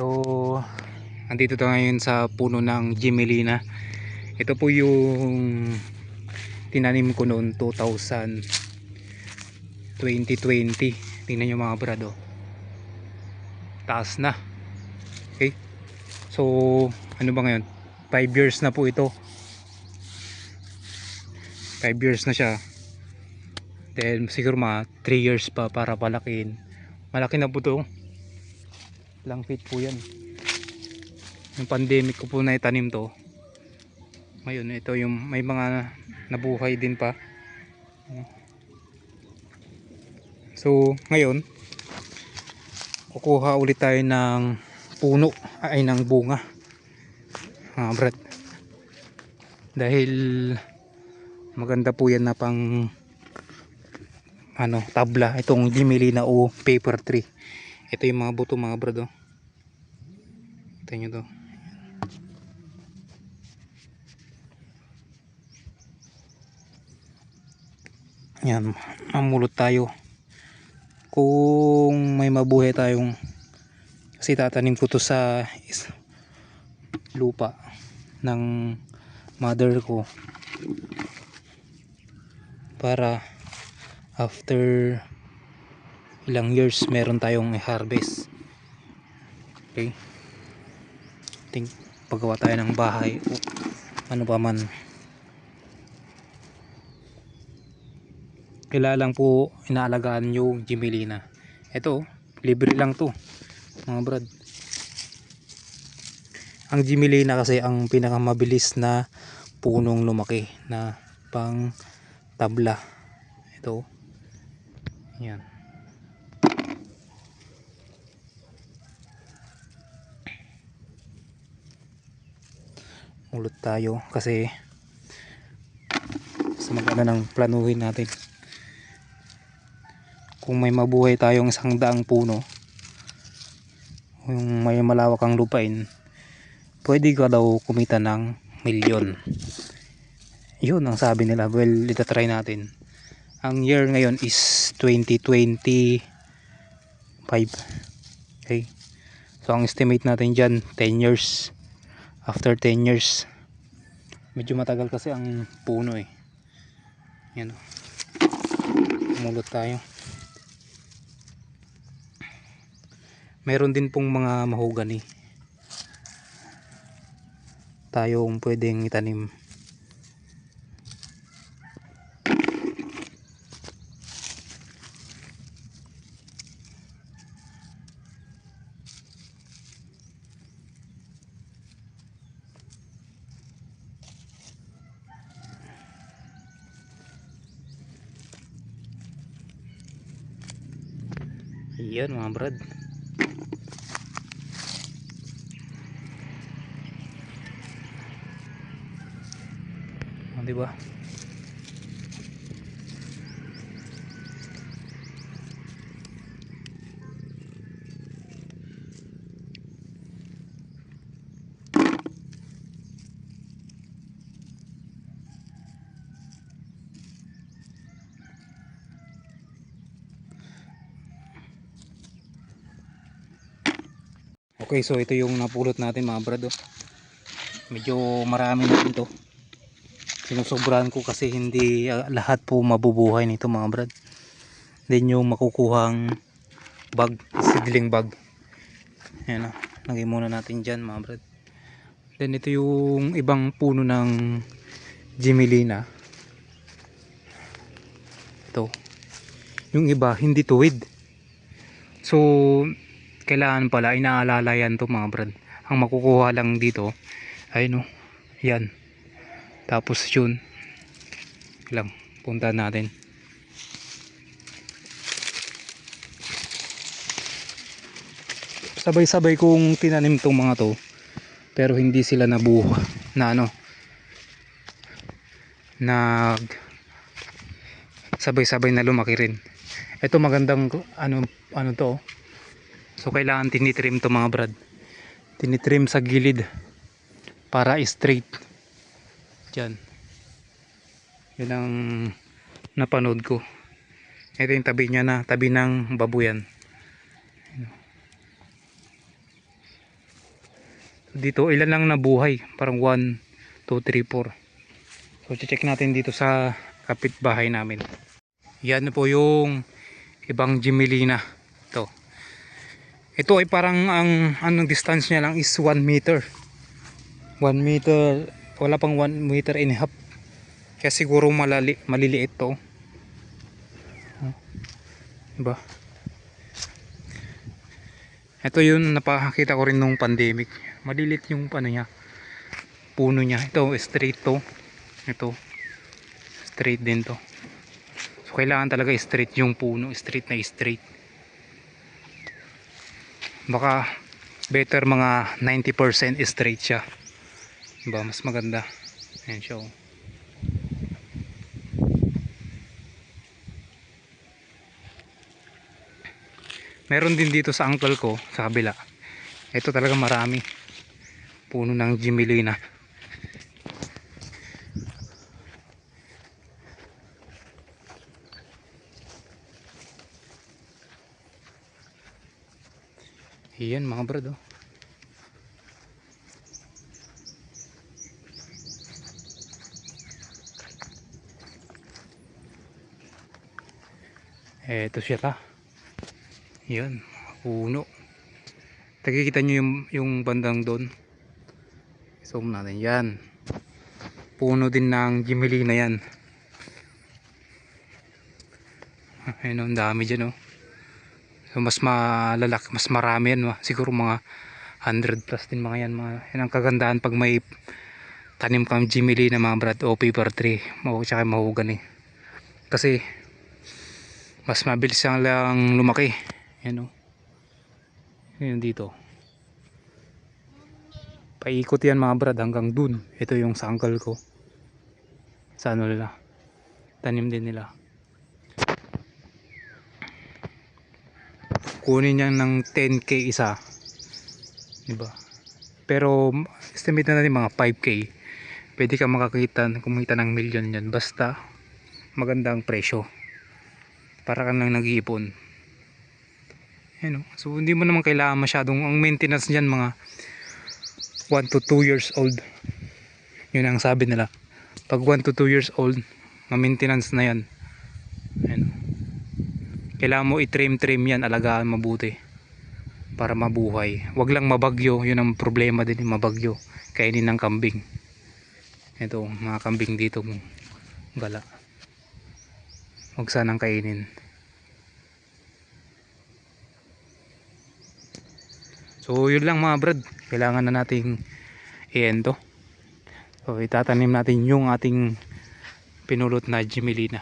So, andito tayo ngayon sa puno ng Gimelina. Ito po yung tinanim ko noon 2000 2020. Tingnan nyo mga brado. Taas na. Okay? So, ano ba ngayon? 5 years na po ito. 5 years na siya. Then, siguro mga 3 years pa para palakin. Malaki na po to. Lang feet po yan. Yung pandemic ko po na itanim to. Ngayon, ito yung may mga nabuhay din pa. So, ngayon, kukuha ulit tayo ng puno, ay ng bunga. Ah, brad. Dahil maganda po yan na pang ano, tabla. Itong Gimelina o paper tree. Ito yung mga buto mga brad. Oh. Ito nyo to. Yan, mamulot tayo. Kung may mabuhay tayong kasi tatanim ko to sa lupa ng mother ko para after ilang years meron tayong i-harvest. Okay. Think paggawa tayo ng bahay o ano pa man. Kailangan po inaalagaan yung Gimelina ito libre lang to mga brad. Ang Gimelina kasi ang pinakamabilis na punong lumaki na pang tabla ito yan ulot tayo kasi sa maganda ng planuhin natin. Kung may mabuhay tayong isang daang puno yung may malawak ang lupain pwede ka daw kumita ng milyon. Yun ang sabi nila. Well itatry natin. Ang year ngayon is 2025 okay? So ang estimate natin dyan 10 years after 10 years. Medyo matagal kasi ang puno eh. Yan o. Mulot tayo. Meron din pong mga mahogani tayong pwedeng itanim Yan mga brad. Oh, di Okay, so ito yung napulot natin mga brad. oh. Medyo marami na ito. Sinusobrahan ko kasi hindi ah, lahat po mabubuhay nito mga brad. Then yung makukuhang bag, seedling bag. Ayan o, lagay muna natin dyan mga brad. Then ito yung ibang puno ng Gimelina. Ito. Yung iba hindi tuwid. So, kailangan pala inaalala yan to mga brad. Ang makukuha lang dito ay no yan. Tapos yun. Lang punta natin. Sabay sabay kong tinanim tong mga to pero hindi sila nabuha na ano. Nag sabay sabay na lumaki rin. Ito magandang ano ano to oh. So kailangan tinitrim to mga brad. Tinitrim sa gilid para straight. Diyan. Yan ang napanood ko. Ito yung tabi niya na, tabi ng babuyan. Dito, ilan lang nabuhay? Parang 1, 2, 3, 4. So, check natin dito sa kapitbahay namin. Yan po yung ibang Jimelina. Ito. Ito ay parang ang anong distance niya lang is 1 meter. 1 meter, wala pang 1 meter and a half. Kaya siguro malali, maliliit to. Diba? Ito yun napakita ko rin nung pandemic. Malilit yung ano niya. Puno niya. Ito straight to. Ito. Straight din to. So kailangan talaga straight yung puno. Straight na straight. Baka better mga 90% straight siya. Diba? Mas maganda. Ayan siya. oh. Meron din dito sa uncle ko sa kabila. Ito talaga marami. Puno ng Jimelina. Iyan mga brad oh. Eto siya ta. Yan, puno. Nakikita nyo yung, yung bandang doon. Zoom natin. Yan. Puno din ng Jimelina yan. Ayun, oh, ang dami dyan oh. So, mas malalak, mas marami yan. oh. Siguro mga 100 plus din mga yan. Mga, yan ang kagandahan pag may tanim kang Jimelina mga brad o paper tree. O tsaka mahugan eh. Kasi mas mabilis lang lumaki. Yan o. Yan dito. Paikot yan mga brad hanggang dun. Ito yung sa uncle ko. Sa ano nila. Tanim din nila. Kunin niya ng 10k isa. Diba? Pero estimate na natin mga 5k. Pwede ka makakita, kumita ng million yan. Basta magandang presyo. Para ka lang nag-iipon. Yan o. So hindi mo naman kailangan masyadong ang maintenance niyan mga 1 to 2 years old. Yun ang sabi nila. Pag 1 to 2 years old, ma-maintenance na. Yan. Kailangan mo i-trim-trim yan, alagaan mabuti para mabuhay. Huwag lang mabagyo, yun ang problema din, mabagyo. Kainin ng kambing. Ito, mga kambing dito mo. Gala. Huwag sanang kainin. So yun lang mga brad, kailangan na nating i-endo. So itatanim natin yung ating pinulot na Jimelina.